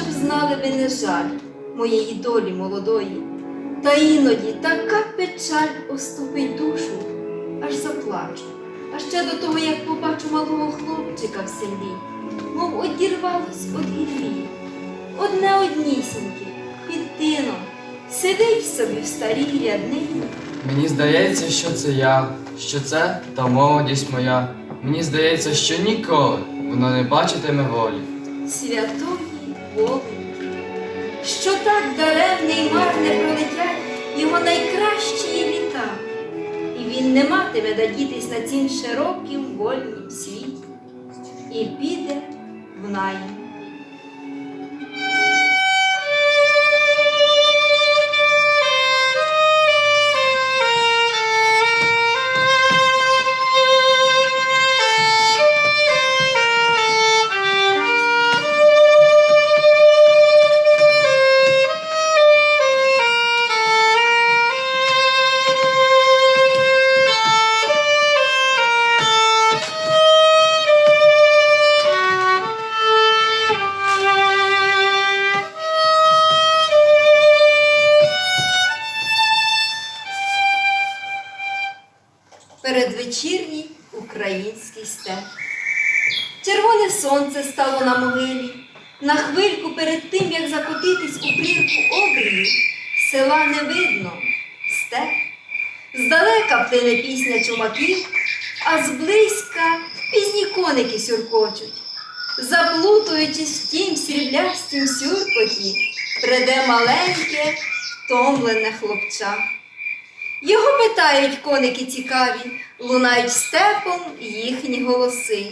щоб знали ви не жаль моєї долі молодої, та іноді така печаль оступить душу, аж заплачу. А ще до того, як побачу малого хлопчика в селі, мов одірвалось од гіллі. Одне однісіньке, під тином, сидить собі в старій ряднині. Мені здається, що це я, що це та молодість моя. Мені здається, що ніколи воно не бачитиме волі. святої воли, що так даремне й марне пролетять його найкращі літа, і він не матиме дадітись на цім широким вольнім світі, і піде в найм. Здалека плине пісня чумаків, а зблизька пізні коники сюркочуть. Заплутуючись в тім сріблястім сюркоті, приде маленьке, втомлене хлопча. Його питають коники цікаві, лунають степом їхні голоси.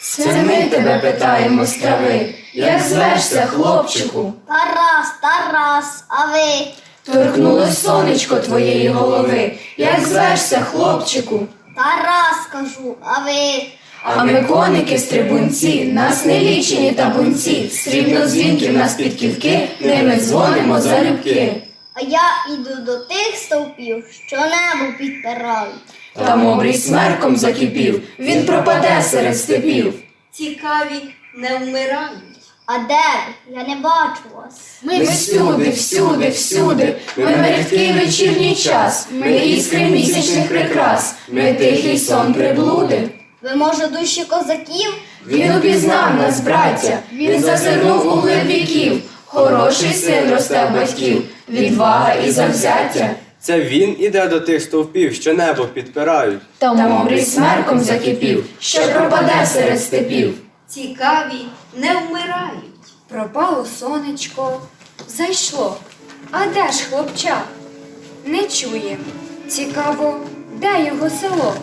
Це ми тебе питаємо з трави, як звешся, хлопчику? Тарас, Тарас, а ви? Торкнулось сонечко твоєї голови, як звешся, хлопчику? Тарас кажу, а ви? А ми коники стрибунці, нас не лічені табунці, срібно дзвінки в нас під ківки, ними дзвонимо залюбки. А я іду до тих стовпів, що небо підпирають. Там обрій смерком закипів, він пропаде серед степів. Цікаві не вмирають. А де ви? Я не бачу вас. Ми всюди, всюди, всюди, ми мерехткий вечірній час, ми іскри місячних прикрас, ми тихий сон приблуди. Ви, може, душі козаків? Він упізнав нас, браття, він зазирнув у глиб віків. Хороший син росте в батьків, відвага і завзяття. Це він іде до тих стовпів, що небо підпирають. Там обрій смерком закипів, що пропаде серед степів. Цікаві не вмирають. Пропало сонечко, зайшло. А де ж хлопча? Не чує. Цікаво, де його село?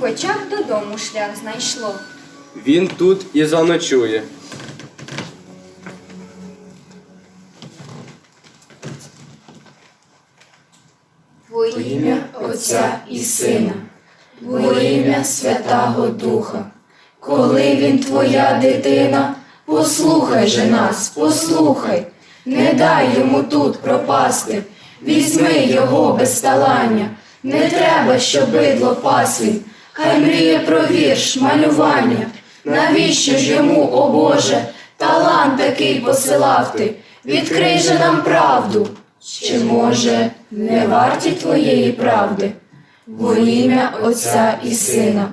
Хоча б додому шлях знайшло. Він тут і заночує. Во ім'я Отця і Сина, во ім'я Святого Духа. Коли він твоя дитина, послухай же нас, послухай, не дай йому тут пропасти, візьми його без талання, не треба, щоб бидло пас хай мріє про вірш, малювання. Навіщо ж йому, о Боже, талант такий посилав ти? Відкрий же нам правду. Чи може не варті твоєї правди? Во ім'я Отця і Сина,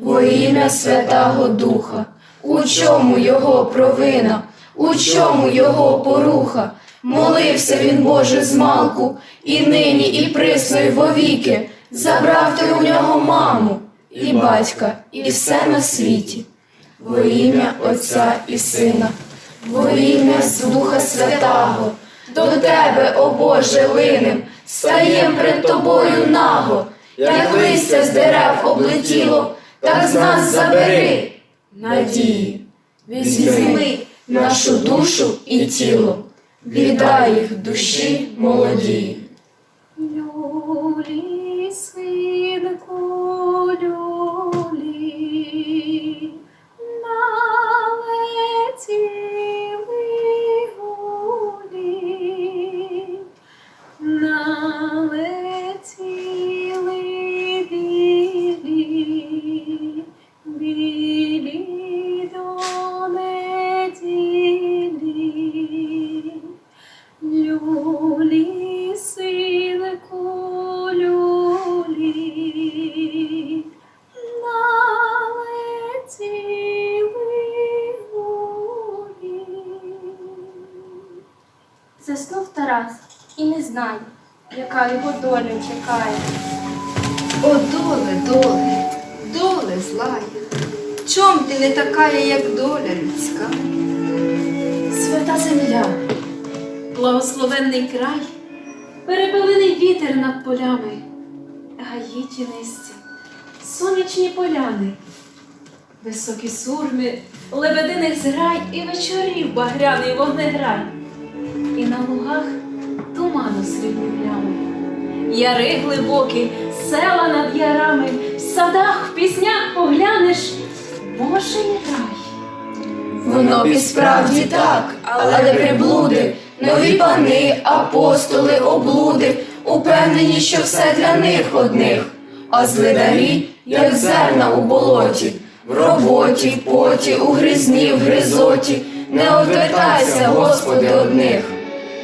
во ім'я Святого Духа, у чому його провина, у чому його поруха? Молився він, Боже, змалку, і нині, і присно, вовіки, забрав ти у нього маму, і батька, і все на світі. Во ім'я Отця і Сина, во ім'я Духа Святого, до Тебе, о Боже, линем, стаєм пред Тобою наго, як листя з дерев облетіло, так з нас забери надії, візьми нашу душу і тіло, віддай їх душі молоді. Люлі, доле, доле, злая, чом ти не така, як доля людська? Свята земля, благословенний край, перепелений вітер над полями, гаї тінисті, сонячні поляни, високі сурми, лебединих зграй і вечорів багряний вогнеграй, і на лугах туману срібні плями. Яри глибокі, села над ярами, в садах, в піснях поглянеш, може Божий рай. Воно б і справді так, але де приблуди, нові пани, апостоли, облуди, упевнені, що все для них одних, а злидарі, як зерна у болоті, в роботі, поті, у гризні, в гризоті, не одвертайся, Господи, одних.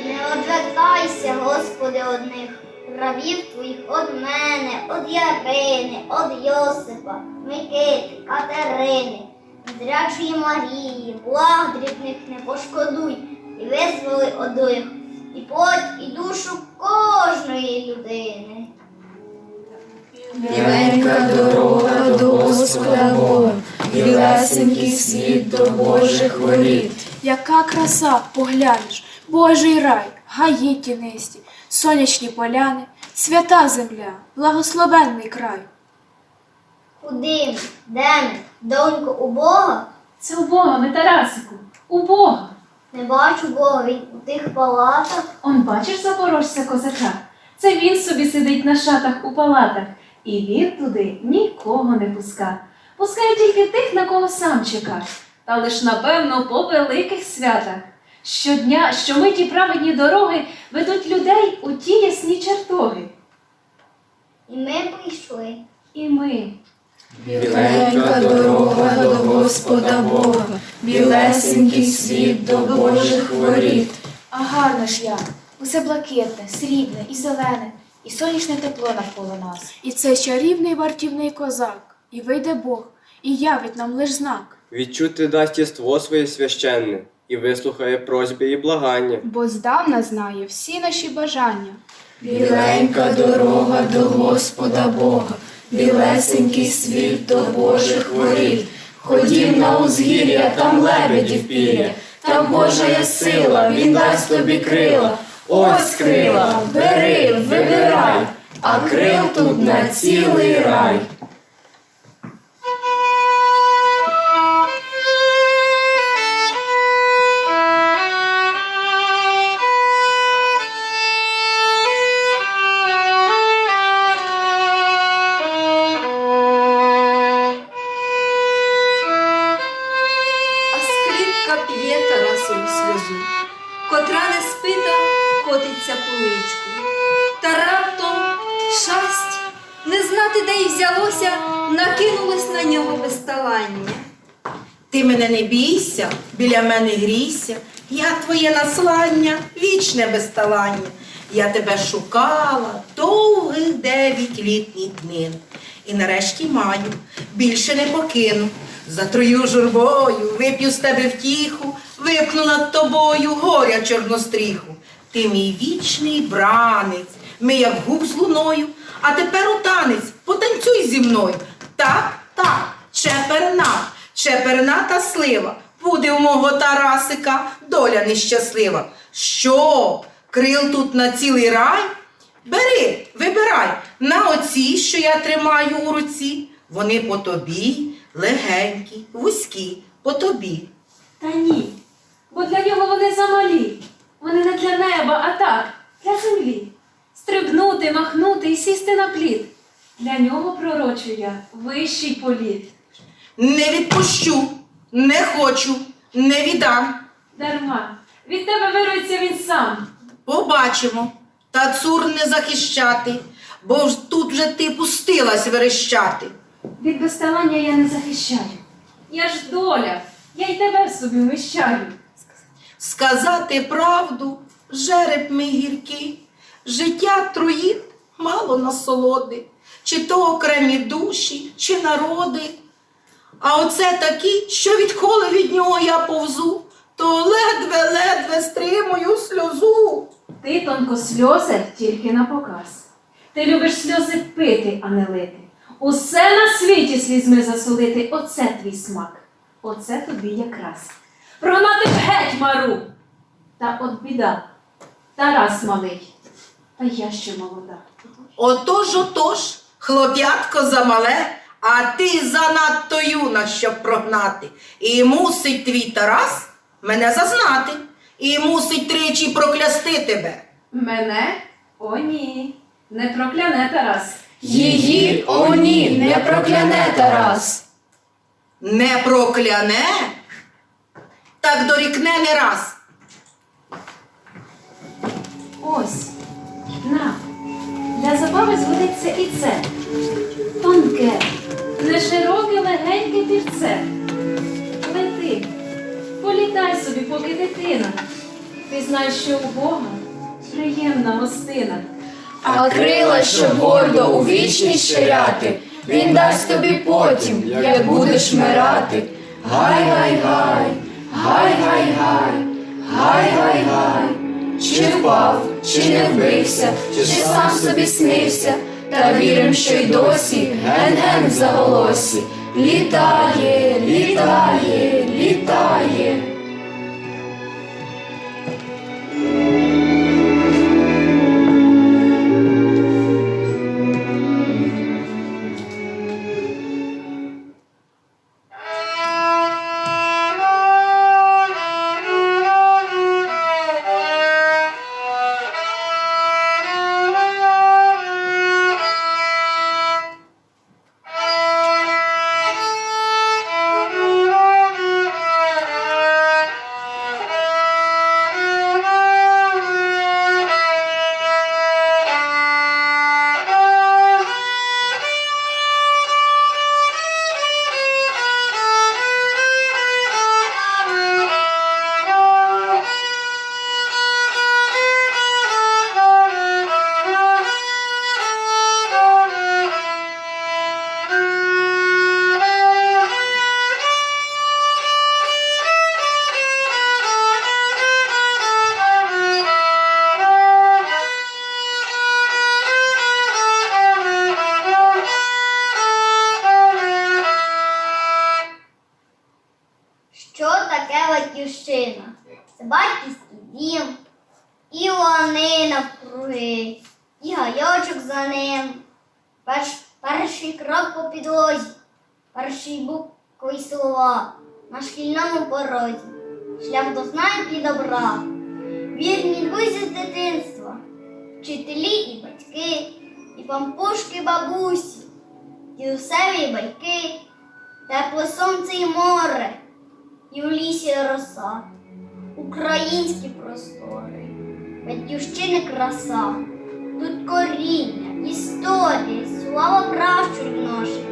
Не одвертайся, Господи, одних, рабів твоїх од мене, од Ярини, од Йосипа, Микити, Катерини, зрячої Марії, благ дрібних не пошкодуй, і визволи одних, і плоть, і душу кожної людини. Біленька дорога до Господа Бога, білесенький світ до Божих воріт. Яка краса, поглянеш, Божий рай, гаї тінисті, сонячні поляни, свята земля, благословенний край. Куди ми? Де ми? Донько у Бога? Це у Бога, ми Тарасику, у Бога. Не бачу Бога він у тих палатах. Он бачиш запорожця козака? Це він собі сидить на шатах у палатах, і він туди нікого не пуска. Пускає тільки тих, на кого сам чека. Та лиш, напевно, по великих святах. Щодня, щомиті праведні дороги ведуть людей у ті ясні чертоги. І ми прийшли. І ми. Біленька дорога до Господа Бога, білесенький світ до Божих воріт. А гарна ж я, усе блакитне, срібне і зелене, і сонячне тепло навколо нас. І це чарівний вартівний козак, і вийде Бог, і явить нам лиш знак. Відчути дасть єство своє священне, і вислухає просьби і благання. Бо здавна знає всі наші бажання. Біленька дорога до Господа Бога, білесенький світ до Божих воріт. Ходім на узгір'я, там лебедів пір'я, там Божа є сила, він дасть тобі крила. Ось крила, бери, вибирай, а крил тут на цілий рай. Знати, де й взялося, накинулось на нього безталання. Ти мене не бійся, біля мене грійся, я твоє наслання, вічне безталання. Я тебе шукала довгих дев'ять літніх днин. І нарешті маю, більше не покину. Затрую журбою, вип'ю з тебе втіху, випну над тобою горя чорностріху. Ти мій вічний бранець, ми як губ з луною, а тепер у танець, потанцюй зі мною. Так, так, чеперна, чеперна та слива. Буде у мого Тарасика доля нещаслива. Що? Крил тут на цілий рай? Бери, вибирай на оці, що я тримаю у руці. Вони по тобі легенькі, вузькі, по тобі. Та ні, бо для нього вони замалі. Вони не для неба, а так, для землі. Стрибнути, махнути і сісти на плід. Для нього пророчу я вищий політ. Не відпущу, не хочу, не віддам. Дарма, від тебе вирується він сам. Побачимо. Та цур не захищати, бо ж тут вже ти пустилась верещати. Від безталання я не захищаю. Я ж доля, я й тебе в собі вміщаю. Сказати правду, жереб мій гіркий, життя троїть мало насолоди, чи то окремі душі, чи народи. А оце такі, що відколи від нього я повзу, то ледве-ледве стримую сльозу. Ти тонко сльози тільки на показ. Ти любиш сльози пити, а не лити. Усе на світі слізьми засолити, оце твій смак. Оце тобі якраз. Прогнати геть мару. Та от біда. Тарас малий. Та я ще молода. Отож, отож, хлоп'ятко замале, а ти занадто юна, щоб прогнати. І мусить твій Тарас мене зазнати, і мусить тричі проклясти тебе. Мене? О, ні. Не прокляне Тарас. Її, о ні, не прокляне Тарас. Не прокляне, так дорікне не раз. Ось. На. Для забави згодиться і це тонке, нешироке легеньке пірце. Лети, політай собі, поки дитина. Ти знаєш, що у Бога приємна гостина. А крила, що гордо у вічність ширяти, Він дасть тобі потім, як будеш мирати. Гай-гай-гай, гай-гай-гай, гай-гай-гай, чи впав? Чи не вбився, чи сам собі снився, та вірим, що й досі ген-ген в заголосі. Літає, літає, літає. Батьківщина? Це батьківський дім, і лани навкруги, і гайочок за ним. Перш, перший крок по підлозі, перший букви й слова на шкільному порозі, шлях до знань і добра, вірні друзі з дитинства, вчителі і батьки, і пампушки бабусі, дідусеві байки, тепле сонце і море і в лісі роса, українські простори, батьківщини краса, тут коріння, історія, слава пращурів наших,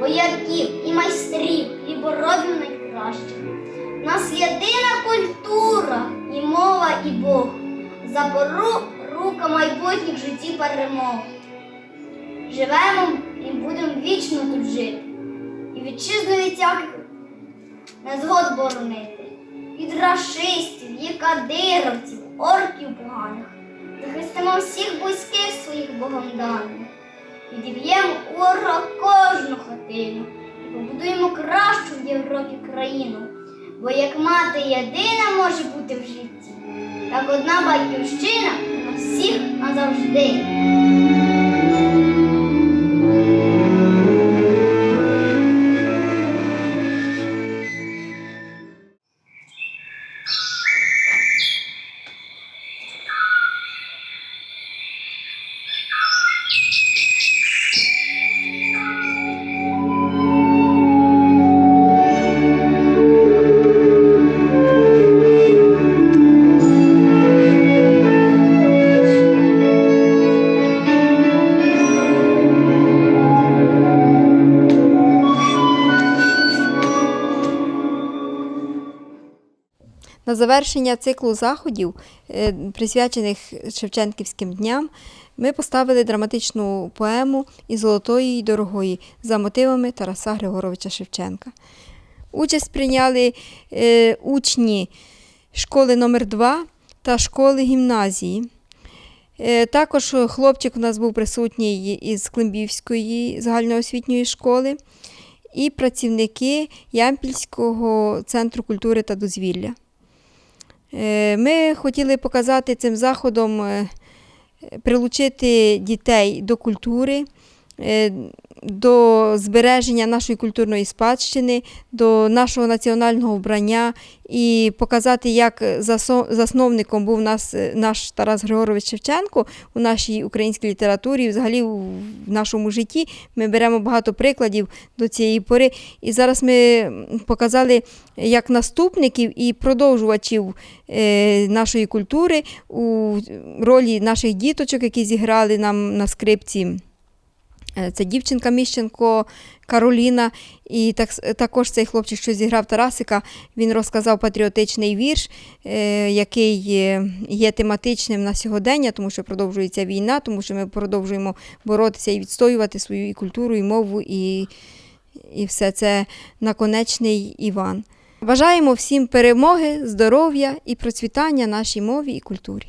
вояків і майстрів, і бородів найкращих. Нас єдина культура, і мова, і Бог, запору рука майбутніх житті перемог. Живемо і будемо вічно тут жити, і від всяких незгод боронити. Від рашистів, і кадировців, орків поганих. Захистимо всіх близьких своїх богом даних. Відіб'ємо ворога кожну хатину і побудуємо кращу в Європі країну. Бо як мати єдина може бути в житті, так одна батьківщина на всіх назавжди. Завершення циклу заходів, е, присвячених Шевченківським дням, ми поставили драматичну поему «І золотої, і дорогої за мотивами Тараса Григоровича Шевченка. Участь прийняли е, учні школи номер 2 та школи гімназії. Е, Також хлопчик у нас був присутній із Климбівської загальноосвітньої школи і працівники Ямпільського центру культури та дозвілля. Е, Ми хотіли показати цим заходом, е, прилучити дітей до культури, до збереження нашої культурної спадщини, до нашого національного вбрання і показати, як засновником був нас, е, наш Тарас Григорович Шевченко у нашій українській літературі, взагалі в нашому житті. Ми беремо багато прикладів до цієї пори. І зараз ми показали як наступників і продовжувачів е, нашої культури у ролі наших діточок, які зіграли нам на скрипці. Е, Це дівчинка Міщенко, Кароліна. І так, також цей хлопчик, що зіграв Тарасика, він розказав патріотичний вірш, е, який є, тематичним на сьогодення, тому що продовжується війна, тому що ми продовжуємо боротися і відстоювати свою і культуру, і мову, і, і все це наконечний Іван. Бажаємо всім перемоги, здоров'я і процвітання нашій мові і культурі.